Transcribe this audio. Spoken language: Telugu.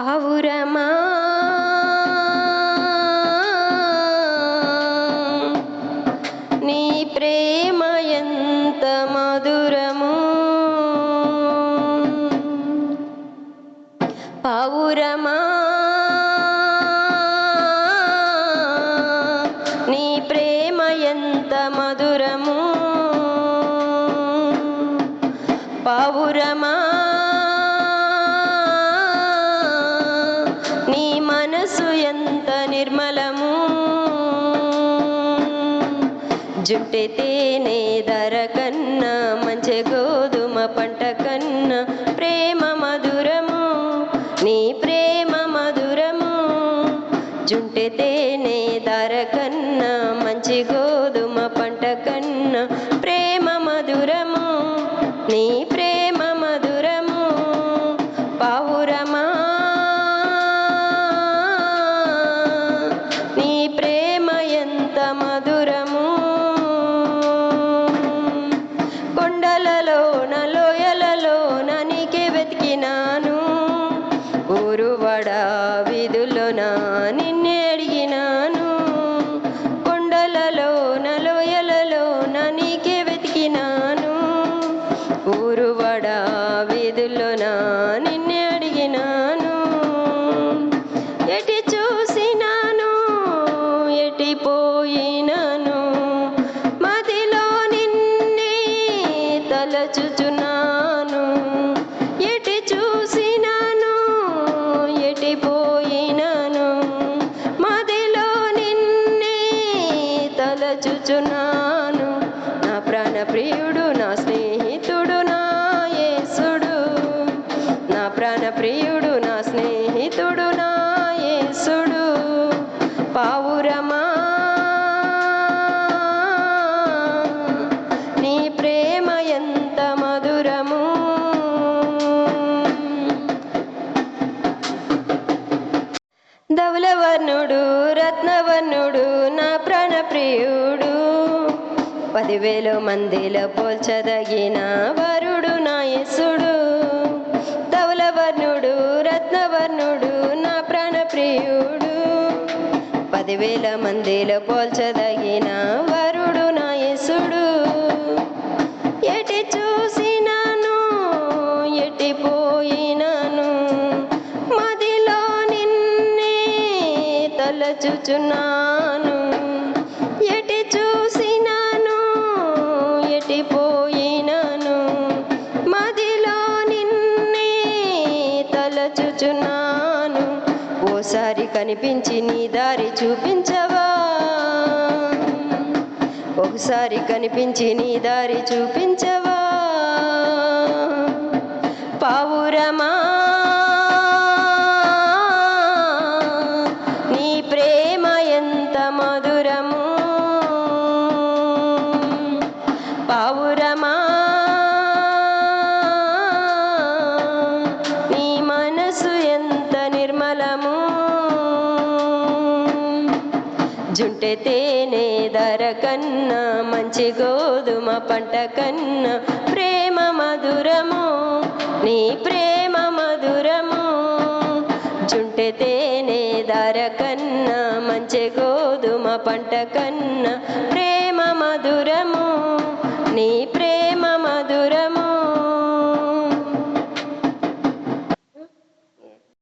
పావురమా? నీ ప్రేమ ఎంత మధురము. పావురమా? నీ ప్రేమ ఎంత మధురము. పావురమా? జుట్టె తేనె ధర కన్నా మంచి గోధుమ పంట కన్నా ప్రేమ మధురము నీ ప్రేమ మధురము. జుంటె తేనె ధర కన్నా మంచి గోధుమ పంట కన్నా ప్రేమ మధురము నీ ప్రేమ ఊరువడ నా నిన్నే అడిగినాను. కుండలలో నలోయలలో నా నీకే వెతికినాను. ఊరువడ నా నిన్నే అడిగినాను. ఎటి చూసినాను? ఎటి పోయినాను? మదిలో నిన్నే తలచుచు నా ప్రియుడు నా స్నేహితుడు నా యేసుడు. నా ప్రాణ ప్రియుడు నా స్నేహితుడు నా యేసుడు. పావురమా? నీ ప్రేమ ఎంత మధురము? ధవలవర్ణుడు రత్నవర్ణుడు నా ప్రాణప్రియుడు. పదివేల మందిల పోల్చదగిన వరుడు నా యసుడు. ధవలవర్ణుడు రత్నవర్ణుడు నా ప్రాణప్రియుడు. పదివేల మందిల పోల్చదగిన వరుడు నా యసుడు. ఎటి చూసినాను ఎటి పోయినాను మదిలో నిన్నే తలచుచున్నాను ఒక్కసారి కనిపించి నీ దారి చూపించవా? ఒకసారి కనిపించి నీ దారి చూపించవా? పావురమా? నీ ప్రేమ ఎంత మధురము? పావుర జుంటే తేనె ధర కన్నా మంచి గోధుమ పంట కన్నా. ప్రేమ మధురము నీ ప్రేమ మధురము. జుంటే తేనె ధర కన్నా మంచి గోధుమ పంట కన్నా. ప్రేమ మధురము నీ ప్రేమ